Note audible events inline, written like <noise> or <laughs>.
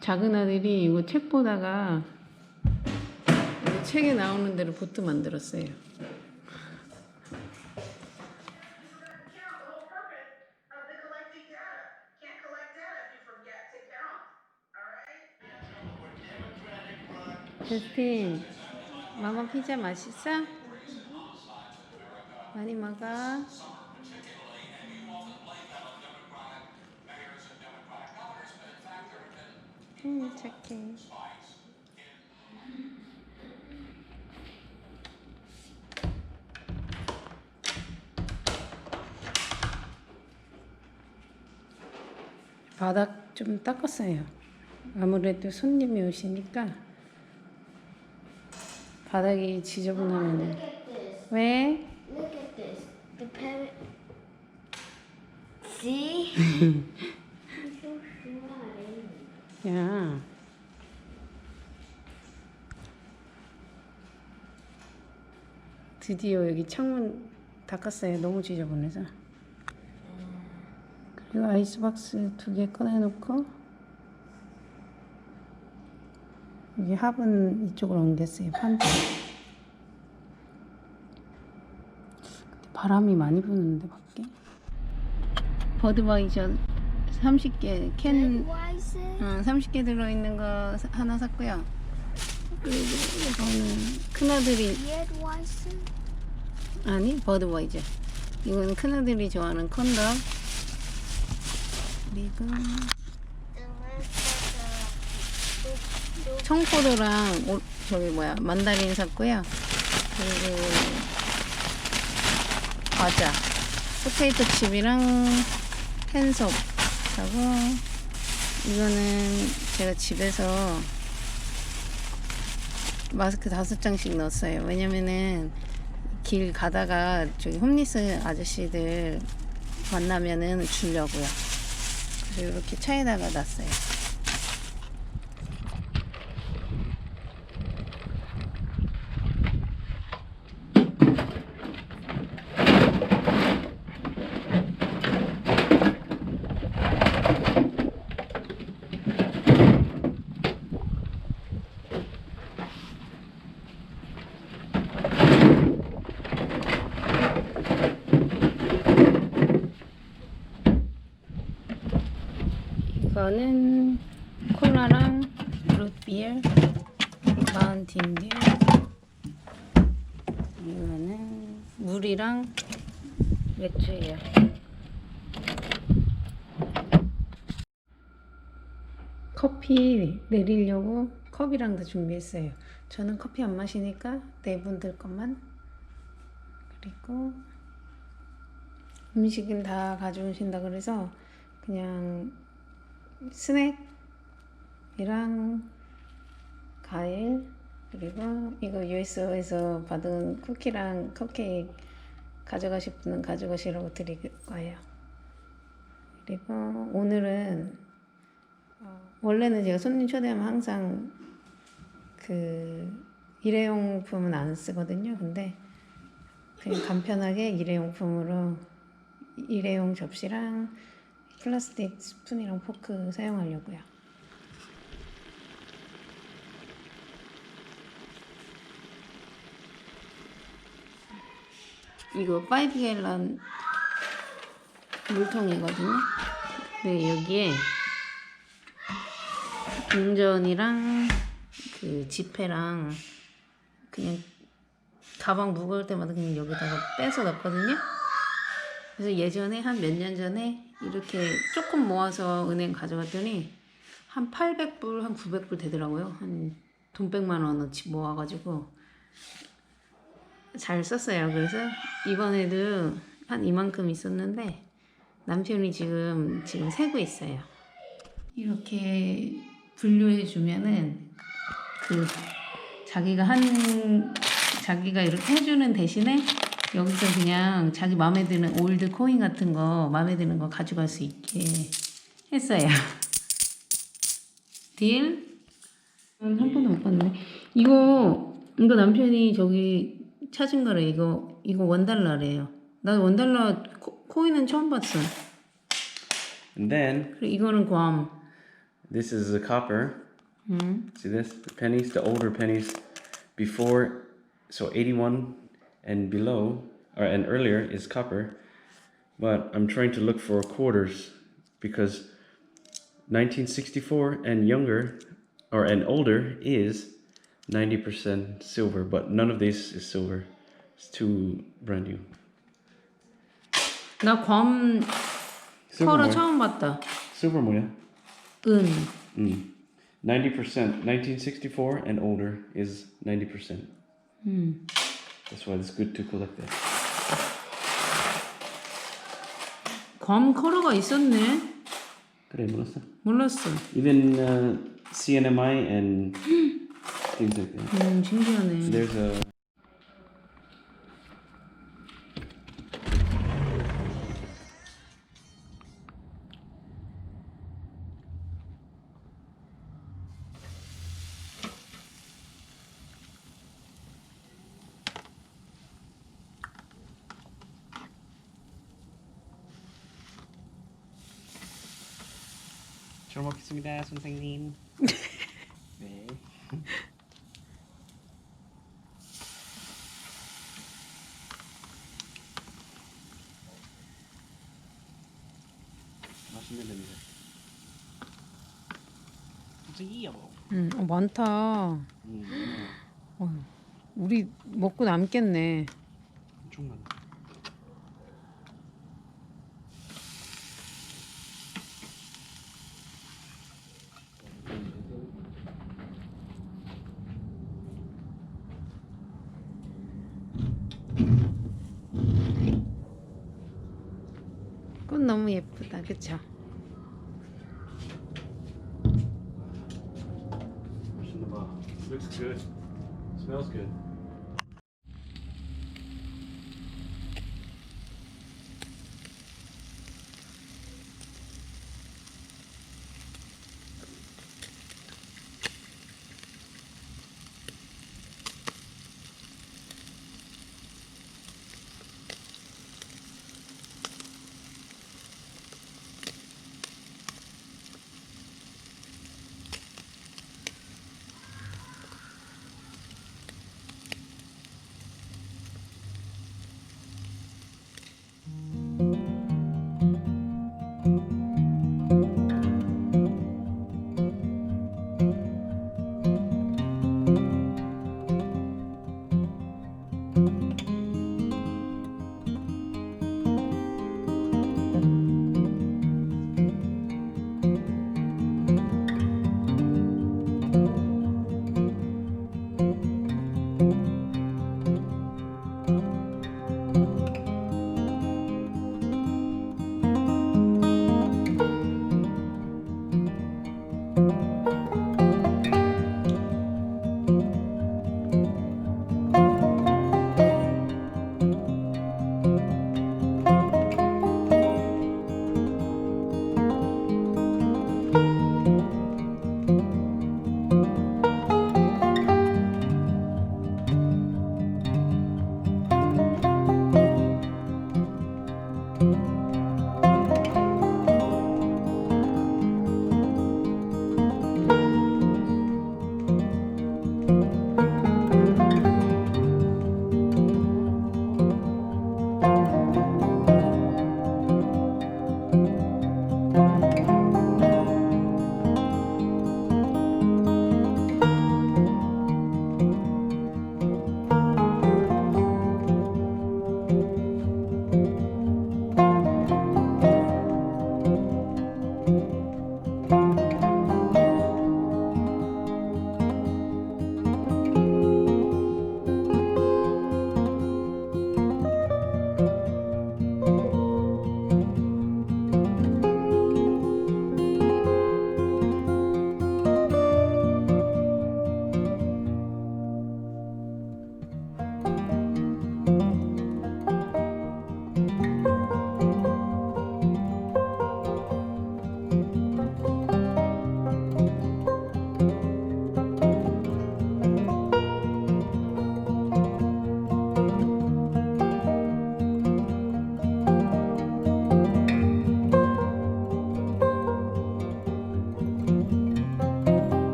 작은 아들이 이거 책 보다가 이거 책에 나오는 대로 보트 만들었어요. 제스틴, 마마 피자 맛있어? 많이 먹어. 음, 착해. 바닥 좀 닦았어요. 아무래도 손님이 오시니까 바닥이 this. 왜? Look at this. The parrot. See? He's so smart. 야. 드디어 여기 창문 닦았어요. 너무 지저분해서. 그리고 아이스박스 두 개 꺼내놓고 여기 합은 이쪽으로 옮겼어요. 판도. 근데 바람이 많이 부는데 밖에. 버드바이저 30개 캔? 어, 30개 들어있는 거 사- 하나 샀고요. 그리고 이거는 큰아들이? 아니 버드바이저. 이건 큰아들이 좋아하는 컨덕. 그리고. 청포도랑 오, 저기 뭐야 만다린 샀고요. 그리고 과자, 포테이토 칩이랑 캔속 사고 이거는 제가 집에서 마스크 다섯 장씩 넣었어요. 왜냐면은 길 가다가 저기 홈리스 아저씨들 만나면은 주려고요. 그래서 이렇게 차에다가 놨어요. 이거는 콜라랑 루트비어, 마운틴듀. 이거는 물이랑 맥주예요. 커피 내리려고 컵이랑 다 준비했어요. 저는 커피 안 마시니까 네 분들 것만. 그리고 음식은 다 가져오신다 그래서 그냥 스낵이랑 과일 그리고 이거 USO에서 받은 쿠키랑 컵케이크 가져가실 분은 가져가시라고 드릴 거예요. 그리고 오늘은 어, 원래는 제가 손님 초대하면 항상 그 일회용품은 안 쓰거든요. 근데 그냥 간편하게 일회용품으로 일회용 접시랑 플라스틱 스푼이랑 포크 사용하려고요. 이거 5갤런 물통이거든요. 네, 여기에 동전이랑 그 지폐랑 그냥 가방 무거울 때마다 그냥 여기다가 빼서 넣거든요. 그래서 예전에 한 몇 년 전에 이렇게 조금 모아서 은행 가져갔더니 한 800불, 한 900불 되더라고요. 한 돈 100만 원어치 모아가지고 잘 썼어요. 그래서 이번에도 한 이만큼 있었는데 남편이 지금 지금 세고 있어요. 이렇게 분류해 주면은 그 자기가 한 자기가 이렇게 해주는 대신에 여기서 그냥 자기 마음에 드는 올드 코인 같은 거 마음에 드는 거 가져갈 수 있게 했어요. <laughs> 딜? 한 번도 못 봤는데 이거 이거 남편이 저기 찾은 거래 이거 이거 원 달러래요. 나 원달러 코, 코인은 처음 봤어. And then 그리고 이거는 괌. this is the copper. 응. See this? The pennies, the older pennies before so 81 and below or and earlier is copper. But I'm trying to look for quarters because 1964 and younger or and older is 90% silver, but none of this is silver. It's too brand new. 나괌 Silver 컬러 뭐야? 처음 봤다. Silver 뭐야? 은. Mm. 90% 1964 and older is 90%. That's why it's good to collect that. 괌 컬러가 있었네. 그래 몰랐어. 몰랐어. Even uh, CNMI and things like that. 음, 신기하네. There's a 잘 먹겠습니다, 선생님. <laughs> 네. 맛있는 냄새. 음, 어, 많다. 음, 어, 우리 먹고 남겠네. 엄청 많아. 꽃 너무 예쁘다. 그쵸? Looks good. Smells good.